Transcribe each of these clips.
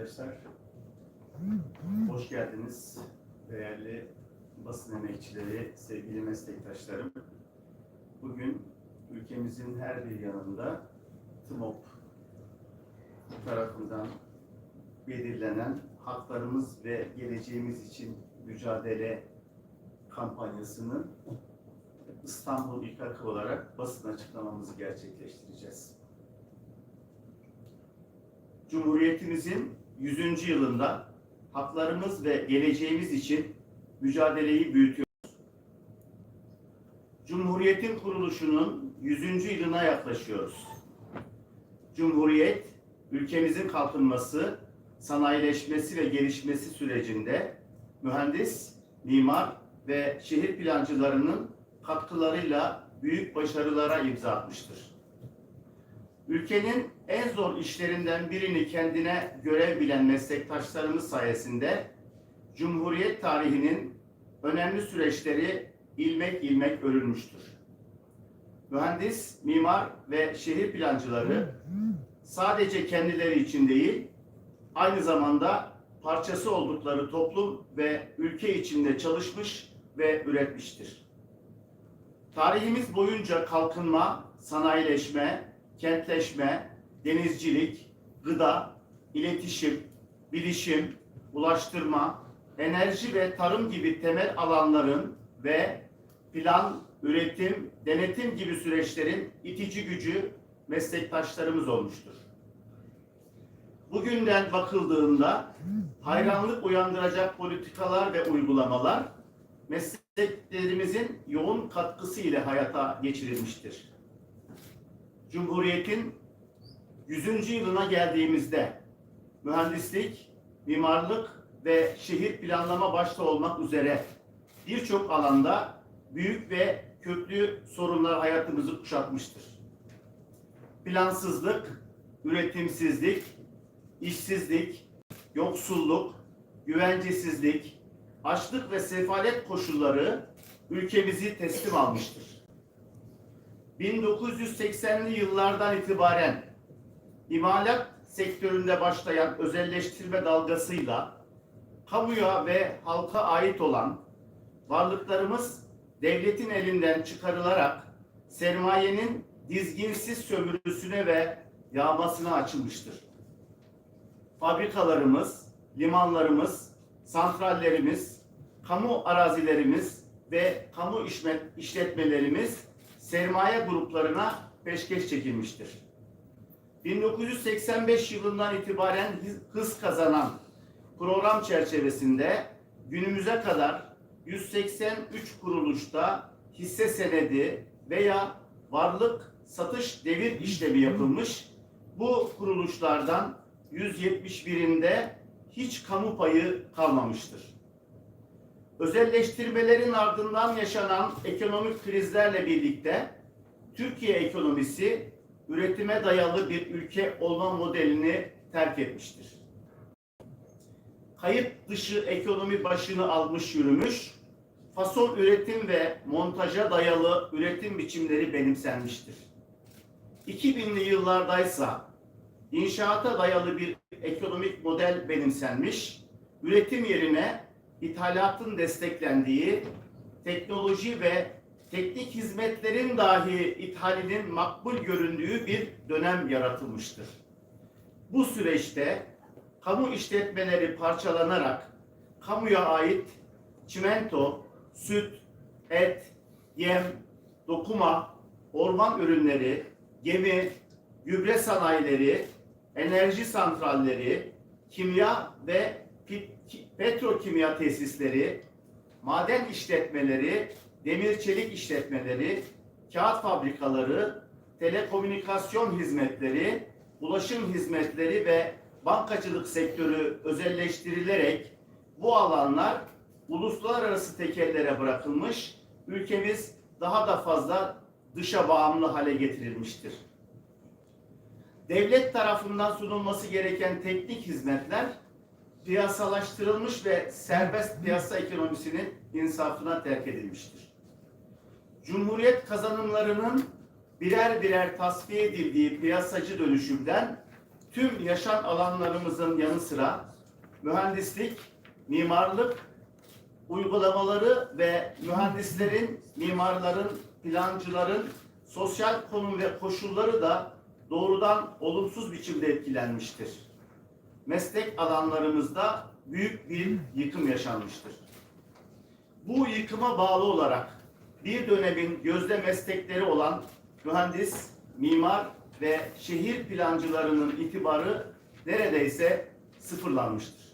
arkadaşlar. Hoş geldiniz. Değerli basın emekçileri, sevgili meslektaşlarım. Bugün ülkemizin her bir yanında TMOP tarafından belirlenen haklarımız ve geleceğimiz için mücadele kampanyasının İstanbul İKK olarak basın açıklamamızı gerçekleştireceğiz. Cumhuriyetimizin 100. yılında haklarımız ve geleceğimiz için mücadeleyi büyütüyoruz. Cumhuriyetin kuruluşunun 100. yılına yaklaşıyoruz. Cumhuriyet, ülkemizin kalkınması, sanayileşmesi ve gelişmesi sürecinde mühendis, mimar ve şehir plancılarının katkılarıyla büyük başarılara imza atmıştır. Ülkenin en zor işlerinden birini kendine görev bilen meslektaşlarımız sayesinde Cumhuriyet tarihinin önemli süreçleri ilmek ilmek örülmüştür. Mühendis, mimar ve şehir plancıları sadece kendileri için değil, aynı zamanda parçası oldukları toplum ve ülke içinde çalışmış ve üretmiştir. Tarihimiz boyunca kalkınma, sanayileşme, kentleşme, denizcilik, gıda, iletişim, bilişim, ulaştırma, enerji ve tarım gibi temel alanların ve plan, üretim, denetim gibi süreçlerin itici gücü meslektaşlarımız olmuştur. Bugünden bakıldığında hayranlık uyandıracak politikalar ve uygulamalar mesleklerimizin yoğun katkısı ile hayata geçirilmiştir. Cumhuriyetin 100. yılına geldiğimizde mühendislik, mimarlık ve şehir planlama başta olmak üzere birçok alanda büyük ve köklü sorunlar hayatımızı kuşatmıştır. Plansızlık, üretimsizlik, işsizlik, yoksulluk, güvencesizlik, açlık ve sefalet koşulları ülkemizi teslim almıştır. 1980'li yıllardan itibaren imalat sektöründe başlayan özelleştirme dalgasıyla kamuya ve halka ait olan varlıklarımız devletin elinden çıkarılarak sermayenin dizginsiz sömürüsüne ve yağmasına açılmıştır. Fabrikalarımız, limanlarımız, santrallerimiz, kamu arazilerimiz ve kamu işletmelerimiz sermaye gruplarına peşkeş çekilmiştir. 1985 yılından itibaren hız kazanan program çerçevesinde günümüze kadar 183 kuruluşta hisse senedi veya varlık satış devir işlemi yapılmış. Bu kuruluşlardan 171'inde hiç kamu payı kalmamıştır. Özelleştirmelerin ardından yaşanan ekonomik krizlerle birlikte Türkiye ekonomisi üretime dayalı bir ülke olma modelini terk etmiştir. Kayıt dışı ekonomi başını almış yürümüş, fason üretim ve montaja dayalı üretim biçimleri benimsenmiştir. 2000'li yıllardaysa inşaata dayalı bir ekonomik model benimsenmiş, üretim yerine ithalatın desteklendiği, teknoloji ve teknik hizmetlerin dahi ithalinin makbul göründüğü bir dönem yaratılmıştır. Bu süreçte kamu işletmeleri parçalanarak kamuya ait çimento, süt, et, yem, dokuma, orman ürünleri, gemi, gübre sanayileri, enerji santralleri, kimya ve petrokimya tesisleri, maden işletmeleri, demir çelik işletmeleri, kağıt fabrikaları, telekomünikasyon hizmetleri, ulaşım hizmetleri ve bankacılık sektörü özelleştirilerek bu alanlar uluslararası tekellere bırakılmış, ülkemiz daha da fazla dışa bağımlı hale getirilmiştir. Devlet tarafından sunulması gereken teknik hizmetler piyasalaştırılmış ve serbest piyasa ekonomisinin insafına terk edilmiştir. Cumhuriyet kazanımlarının birer birer tasfiye edildiği piyasacı dönüşümden tüm yaşam alanlarımızın yanı sıra mühendislik, mimarlık, uygulamaları ve mühendislerin, mimarların, plancıların sosyal konum ve koşulları da doğrudan olumsuz biçimde etkilenmiştir. Meslek alanlarımızda büyük bir yıkım yaşanmıştır. Bu yıkıma bağlı olarak bir dönemin gözde meslekleri olan mühendis, mimar ve şehir plancılarının itibarı neredeyse sıfırlanmıştır.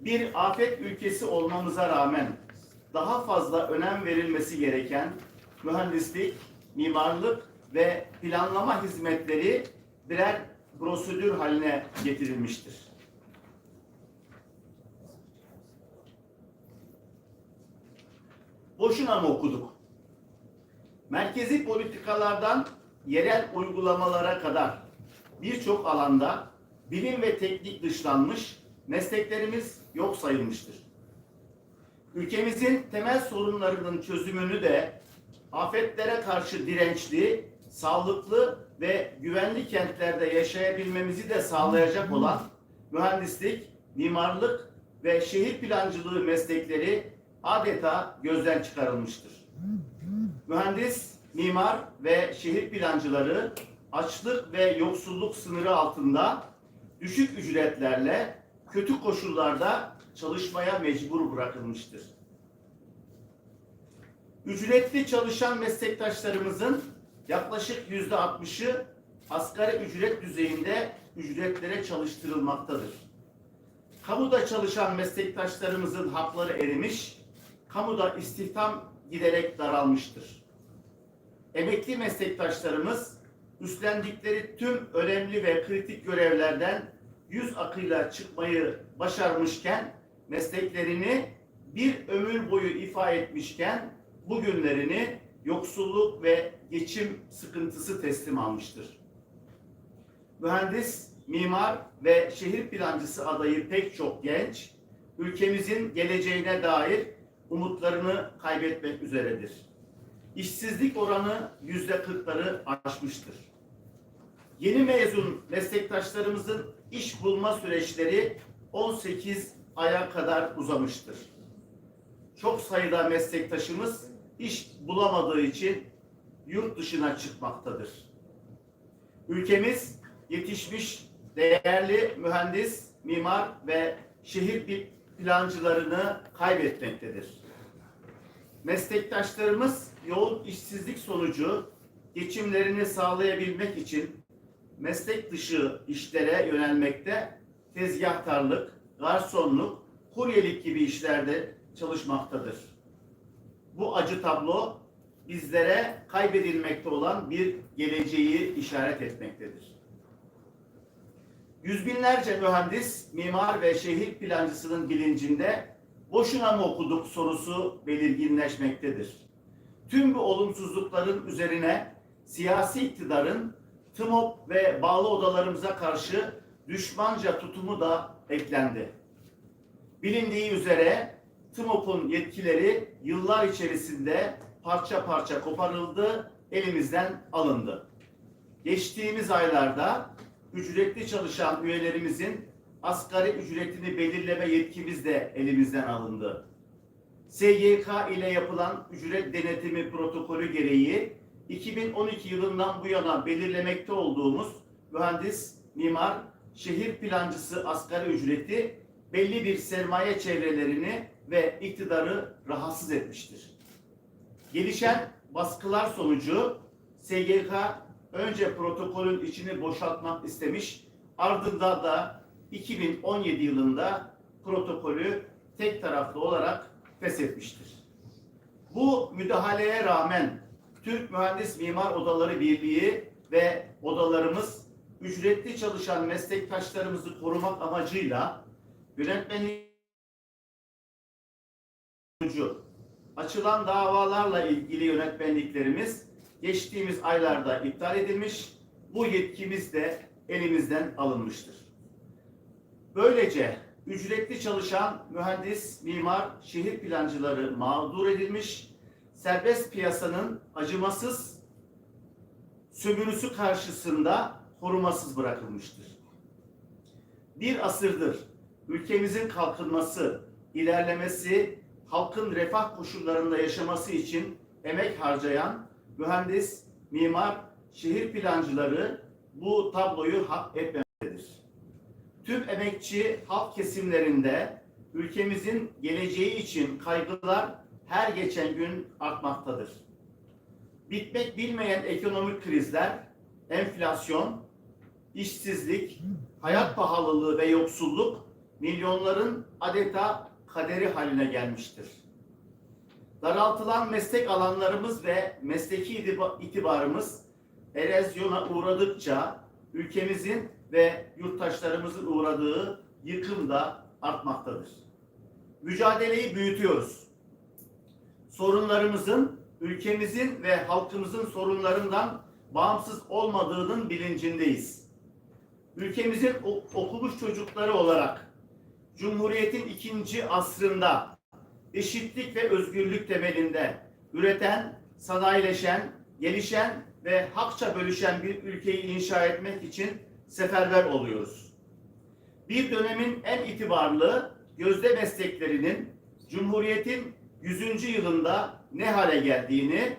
Bir afet ülkesi olmamıza rağmen daha fazla önem verilmesi gereken mühendislik, mimarlık ve planlama hizmetleri birer prosedür haline getirilmiştir. Boşuna mı okuduk? Merkezi politikalardan yerel uygulamalara kadar birçok alanda bilim ve teknik dışlanmış, mesleklerimiz yok sayılmıştır. Ülkemizin temel sorunlarının çözümünü de afetlere karşı dirençli, sağlıklı ve güvenli kentlerde yaşayabilmemizi de sağlayacak olan mühendislik, mimarlık ve şehir plancılığı meslekleri adeta gözden çıkarılmıştır. Mühendis, mimar ve şehir plancıları açlık ve yoksulluk sınırı altında düşük ücretlerle kötü koşullarda çalışmaya mecbur bırakılmıştır. Ücretli çalışan meslektaşlarımızın yaklaşık yüzde altmışı asgari ücret düzeyinde ücretlere çalıştırılmaktadır. Kamuda çalışan meslektaşlarımızın hakları erimiş, kamuda istihdam giderek daralmıştır. Emekli meslektaşlarımız üstlendikleri tüm önemli ve kritik görevlerden yüz akıyla çıkmayı başarmışken, mesleklerini bir ömür boyu ifa etmişken, bugünlerini yoksulluk ve geçim sıkıntısı teslim almıştır. Mühendis, mimar ve şehir plancısı adayı pek çok genç, ülkemizin geleceğine dair umutlarını kaybetmek üzeredir. İşsizlik oranı yüzde kırkları aşmıştır. Yeni mezun meslektaşlarımızın iş bulma süreçleri 18 aya kadar uzamıştır. Çok sayıda meslektaşımız iş bulamadığı için yurt dışına çıkmaktadır. Ülkemiz yetişmiş değerli mühendis, mimar ve şehir plancılarını kaybetmektedir. Meslektaşlarımız yoğun işsizlik sonucu geçimlerini sağlayabilmek için meslek dışı işlere yönelmekte, tezgahtarlık, garsonluk, kuryelik gibi işlerde çalışmaktadır. Bu acı tablo bizlere kaybedilmekte olan bir geleceği işaret etmektedir. Yüz binlerce mühendis, mimar ve şehir plancısının bilincinde boşuna mı okuduk sorusu belirginleşmektedir. Tüm bu olumsuzlukların üzerine siyasi iktidarın TMOP ve bağlı odalarımıza karşı düşmanca tutumu da eklendi. Bilindiği üzere TMOP'un yetkileri yıllar içerisinde parça parça koparıldı, elimizden alındı. Geçtiğimiz aylarda ücretli çalışan üyelerimizin asgari ücretini belirleme yetkimiz de elimizden alındı. SGK ile yapılan ücret denetimi protokolü gereği 2012 yılından bu yana belirlemekte olduğumuz mühendis, mimar, şehir plancısı asgari ücreti belli bir sermaye çevrelerini ve iktidarı rahatsız etmiştir. Gelişen baskılar sonucu SGK önce protokolün içini boşaltmak istemiş, ardından da 2017 yılında protokolü tek taraflı olarak feshetmiştir. Bu müdahaleye rağmen Türk Mühendis Mimar Odaları Birliği ve odalarımız ücretli çalışan meslektaşlarımızı korumak amacıyla yönetmenliği açılan davalarla ilgili yönetmenliklerimiz geçtiğimiz aylarda iptal edilmiş, bu yetkimiz de elimizden alınmıştır. Böylece ücretli çalışan mühendis, mimar, şehir plancıları mağdur edilmiş, serbest piyasanın acımasız sömürüsü karşısında korumasız bırakılmıştır. Bir asırdır ülkemizin kalkınması, ilerlemesi, halkın refah koşullarında yaşaması için emek harcayan mühendis, mimar, şehir plancıları bu tabloyu hak etmemektedir. Tüm emekçi halk kesimlerinde ülkemizin geleceği için kaygılar her geçen gün artmaktadır. Bitmek bilmeyen ekonomik krizler, enflasyon, işsizlik, hayat pahalılığı ve yoksulluk milyonların adeta kaderi haline gelmiştir. Daraltılan meslek alanlarımız ve mesleki itiba- itibarımız erozyona uğradıkça ülkemizin ve yurttaşlarımızın uğradığı yıkım da artmaktadır. Mücadeleyi büyütüyoruz. Sorunlarımızın ülkemizin ve halkımızın sorunlarından bağımsız olmadığının bilincindeyiz. Ülkemizin okumuş çocukları olarak Cumhuriyet'in ikinci asrında eşitlik ve özgürlük temelinde üreten, sanayileşen, gelişen ve hakça bölüşen bir ülkeyi inşa etmek için seferber oluyoruz. Bir dönemin en itibarlı gözde mesleklerinin Cumhuriyet'in 100. yılında ne hale geldiğini,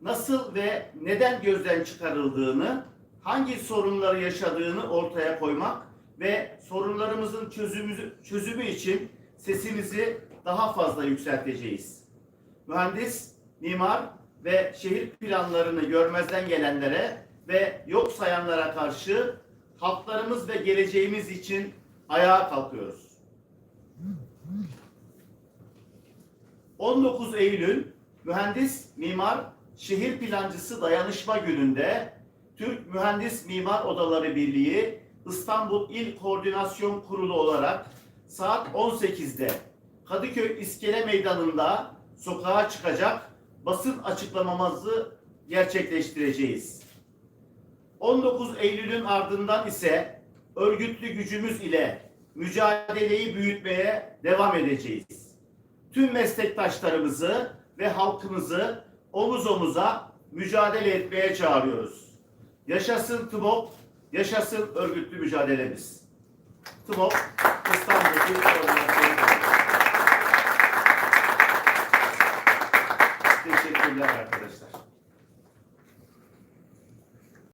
nasıl ve neden gözden çıkarıldığını, hangi sorunları yaşadığını ortaya koymak ve sorunlarımızın çözümü, çözümü için sesimizi daha fazla yükselteceğiz. Mühendis, mimar ve şehir planlarını görmezden gelenlere ve yok sayanlara karşı halklarımız ve geleceğimiz için ayağa kalkıyoruz. 19 Eylül Mühendis, Mimar, Şehir Plancısı Dayanışma Günü'nde Türk Mühendis Mimar Odaları Birliği İstanbul İl Koordinasyon Kurulu olarak saat 18'de Kadıköy İskele Meydanı'nda sokağa çıkacak basın açıklamamızı gerçekleştireceğiz. 19 Eylül'ün ardından ise örgütlü gücümüz ile mücadeleyi büyütmeye devam edeceğiz. Tüm meslektaşlarımızı ve halkımızı omuz omuza mücadele etmeye çağırıyoruz. Yaşasın TMOP, yaşasın örgütlü mücadelemiz. TMOP, İstanbul Kurulu. Teşekkürler arkadaşlar.